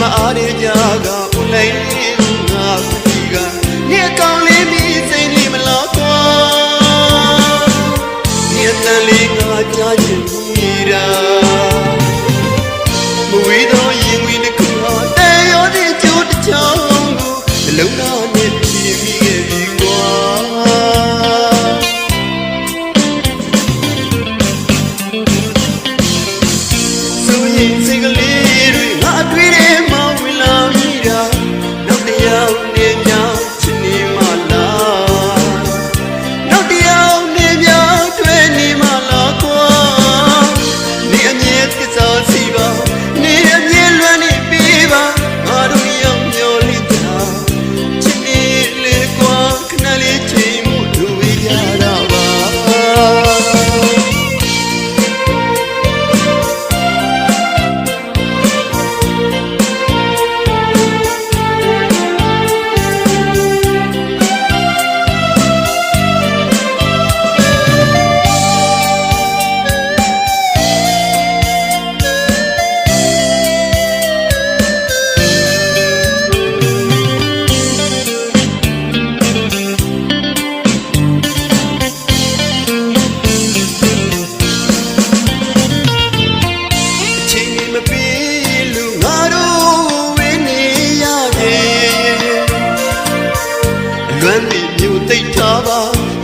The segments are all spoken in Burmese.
မအားရကြကဦးလိုက်ငါစီကနေကောင်းလေးမိစိတ်လေးမလားကွာနေတန်လေးငါကြားချင်မိတာမဝေးတော့ရင်ဝင်တစ်ခုဟာတဲရောတဲ့ကြိုးတစ်ချောင်းကိုနှလုံးသားနဲ့ပြင်မိခဲ့ပြီ သိပ်ထားပါ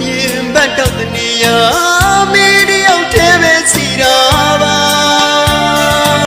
ရင်ဘတ်တော့တနေရ